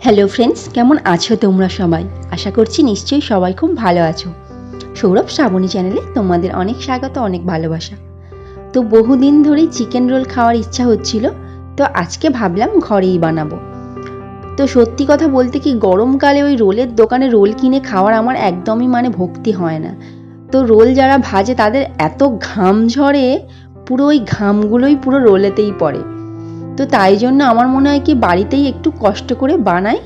Hello friends কেমন আছো তোমরা সবাই? আশা করছি নিশ্চয়ই সবাই খুব ভালো আছো। সৌরভ শ্রাবণী চ্যানেলে তোমাদের অনেক স্বাগত, অনেক ভালোবাসা। তো বহুদিন ধরেই চিকেন রোল খাওয়ার ইচ্ছা হচ্ছিল, তো আজকে ভাবলাম ঘরেই বানাবো। তো সত্যি কথা বলতে কি, গরমকালে ওই রোলের দোকানে রোল কিনে খাওয়ার আমার একদমই মানে ভক্তি হয় না। তো রোল যারা ভাজে তাদের এত ঘাম ঝরে, পুরো ওই ঘামগুলোই পুরো রোলেতেই পড়ে। তো তাই জন্য আমার মনে হয় কি বাড়িতেই একটু কষ্ট করে বানাই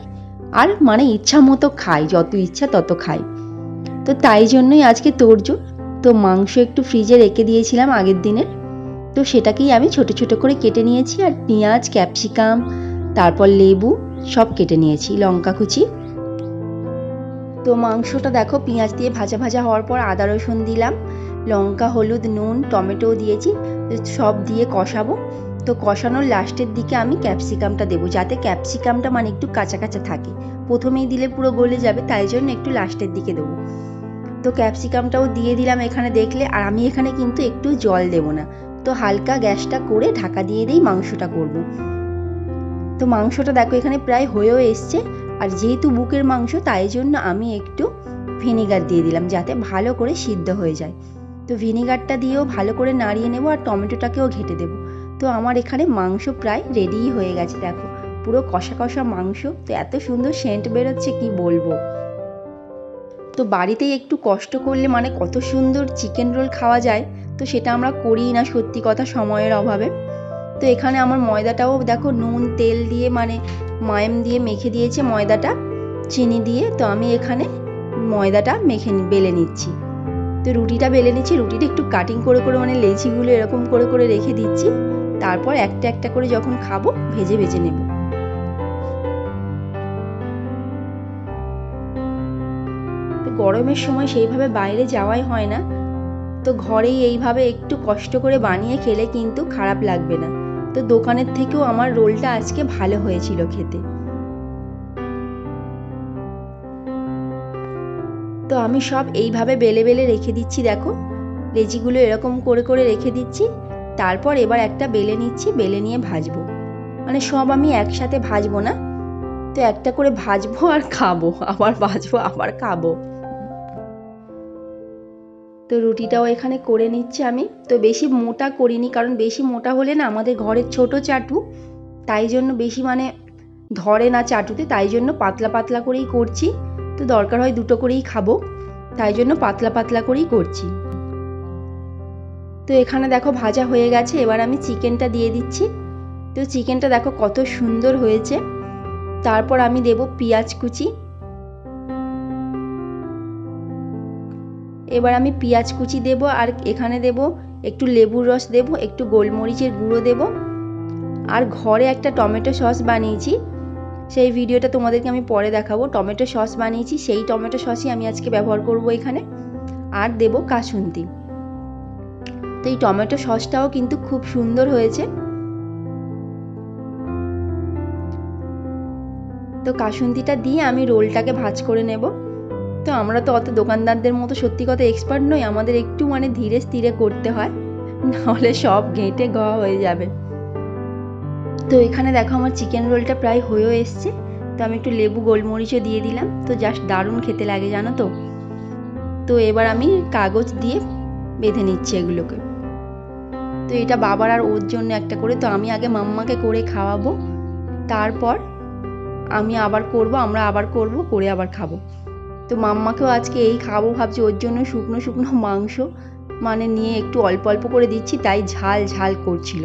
আর মানে ইচ্ছা মতো খাই, যত ইচ্ছা তত খাই। তো তাই জন্যই আজকে তোরজোর। তো মাংস একটু ফ্রিজে রেখে দিয়েছিলাম আগের দিনের। তো সেটাকেই আমি ছোট ছোট করে কেটে নিয়েছি আর পেঁয়াজ, ক্যাপসিকাম, তারপর লেবু সব কেটে নিয়েছি, লঙ্কা কুচি। তো মাংসটা দেখো পেঁয়াজ দিয়ে ভাজা ভাজা হওয়ার পর আদা রসুন দিলাম, লঙ্কা, হলুদ, নুন, টমেটোও দিয়েছি সব দিয়ে কষাবো। তো কষানোর লাস্টের দিকে আমি ক্যাপসিকামটা দেবো, যাতে ক্যাপসিকামটা মানে একটু কাঁচা কাঁচা থাকে। প্রথমেই দিলে পুরো গলে যাবে, তাই জন্য একটু লাস্টের দিকে দেবো। তো ক্যাপসিকামটাও দিয়ে দিলাম এখানে দেখলে, আর আমি এখানে কিন্তু একটু জল দেবো না। তো হালকা গ্যাসটা করে ঢাকা দিয়ে দিয়েই মাংসটা করব। তো মাংসটা দেখো এখানে প্রায় হয়েও এসছে, আর যেহেতু বুকের মাংস, তাই জন্য আমি একটু ভিনেগার দিয়ে দিলাম, যাতে ভালো করে সিদ্ধ হয়ে যায়। তো ভিনেগারটা দিয়েও ভালো করে নাড়িয়ে নেব, আর টমেটোটাকেও ঘেটে দেবো। তো আমার এখানে মাংস প্রায় রেডিই হয়ে গেছে, দেখো। পুরো কষা কষা মাংস, তো এত সুন্দর সেন্ট বেরোচ্ছে, কি বলব? তো বাড়িতেই একটু কষ্ট করলে মানে কত সুন্দর চিকেন রোল খাওয়া যায়, তো সেটা আমরা করি না, সত্যি কথা সময়ের অভাবে। তো এখানে আমার ময়দাটাও, দেখো, নুন, তেল দিয়ে মানে মায়েম দিয়ে মেখে দিয়েছে ময়দাটা, চিনি দিয়ে, তো আমি এখানে ময়দাটা মেখে বেলে নিচ্ছি। তো রুটিটা বেলে নিচ্ছি, রুটিটা একটু কাটিং করে করে মানে লেচিগুলো এরকম করে করে রেখে দিচ্ছি। তারপর একটা একটা করে যখন খাব, ভেজে ভেজে নেব। গরমের সময় সেইভাবে বাইরে যাওয়াই হয় না। তো ঘরেই এইভাবে একটু কষ্ট করে বানিয়ে খেলে কিন্তু খারাপ লাগবে না। তো দোকানের থেকেও আমার রোলটা আজকে ভালো হয়েছিল খেতে। তো আমি সব এইভাবে বেলে বেলে রেখে দিচ্ছি, দেখো। লেচিগুলো এরকম করে করে রেখে দিচ্ছি। তারপর এবার একটা বেলে নিচ্ছি, বেলে নিয়ে ভাজবো। মানে সব আমি একসাথে ভাজবো না। তো একটা করে ভাজবো আর খাব, আবার ভাজবো, আবার খাব। তো রুটিটাও এখানে করে নিচ্ছি আমি। তো বেশি মোটা করিনি, কারণ বেশি মোটা হলে না আমাদের ঘরের ছোট চাটু, তাই জন্য বেশি মানে ধরে না চাটুতে, তাই জন্য পাতলা পাতলা করেই করছি। তো দরকার হয় দুটো করেই খাব, তাই জন্য পাতলা পাতলা করেই করছি। তো এখানে দেখো ভাজা হয়ে গেছে, এবার আমি চিকেনটা দিয়ে দিচ্ছি। তো চিকেনটা দেখো কত সুন্দর হয়েছে। তারপর আমি দেব পেঁয়াজ কুচি। এবার আমি পেঁয়াজ কুচি দেব, আর এখানে দেব একটু লেবুর রস দেব, একটু গোলমরিচের গুঁড়ো দেব। আর ঘরে একটা টমেটো সস বানিয়েছি, সেই ভিডিওটা তোমাদেরকে আমি পরে দেখাবো। টমেটো সস বানিয়েছি, সেই টমেটো সসই আমি আজকে ব্যবহার করব এখানে। আর দেব কাসুন্দি। তো এই টমেটো সসটাও কিন্তু খুব সুন্দর হয়েছে। তো কাসুন্দিটা দিয়ে আমি রোলটাকে ভাজ করে নেব। তো আমরা তো অত দোকানদারদের মতো সত্যি কথা এক্সপার্ট নই, আমাদের একটু মানে ধীরে স্থিরে করতে হয়, নাহলে সব ঘেঁটে গ হয়ে যাবে। তো এখানে দেখো আমার চিকেন রোলটা প্রায় হয়েও এসছে। তো আমি একটু লেবু, গোলমরিচও দিয়ে দিলাম। তো জাস্ট দারুণ খেতে লাগে জানো তো। তো এবার আমি কাগজ দিয়ে বেঁধে নিচ্ছি এগুলোকে। তো এটা বাবার আর ওর জন্য একটা করে, তো আমি আগে মাম্মাকে করে খাওয়াবো, তারপর আমি আবার করব, আমরা আবার করব, করে আবার খাব। তো মাম্মাকেও আজকে এই খাব, ভাবছি ওর জন্য শুকনো শুকনো মাংস মানে নিয়ে একটু অল্প অল্প করে দিচ্ছি, তাই ঝাল ঝাল করছিল।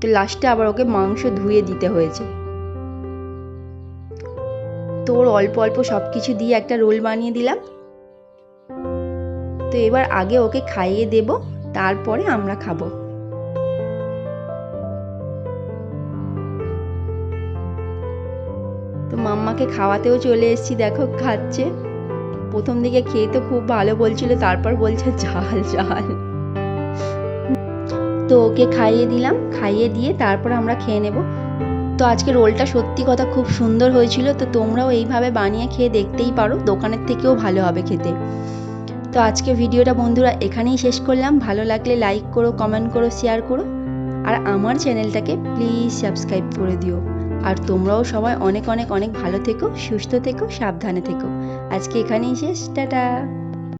তো লাস্টে আবার ওকে মাংস ধুয়ে দিতে হয়েছে। তো ওর অল্প অল্প সব কিছু দিয়ে একটা রোল বানিয়ে দিলাম। তো এবার আগে ওকে খাইয়ে দেব, তারপরে আমরা খাব। তো মাম্মাকে খাওয়াতেও চলে এসেছি, দেখো খাচ্ছে। প্রথম দিকে খেয়ে তো খুব ভালো বলছিল, তারপর বলছে ঝাল ঝাল তো ওকে খাইয়ে দিলাম, খাইয়ে দিয়ে তারপর আমরা খেয়ে নেব। তো আজকে রোলটা সত্যি কথা খুব সুন্দর হয়েছিল, তো তোমরাও এইভাবে বানিয়ে খেয়ে দেখতেই পারো, দোকানের থেকেও ভালো হবে খেতে। তো আজকে ভিডিওটা বন্ধুরা এখানেই শেষ করলাম, ভালো লাগলে লাইক করো কমেন্ট করো শেয়ার করো, আর আমার চ্যানেলটাকে প্লিজ সাবস্ক্রাইব করে দিও। আর তোমরাও সবাই অনেক অনেক অনেক ভালো থেকো, সুস্থ থেকো, সাবধানে থেকো। আজকে এখানেই শেষ, টাটা।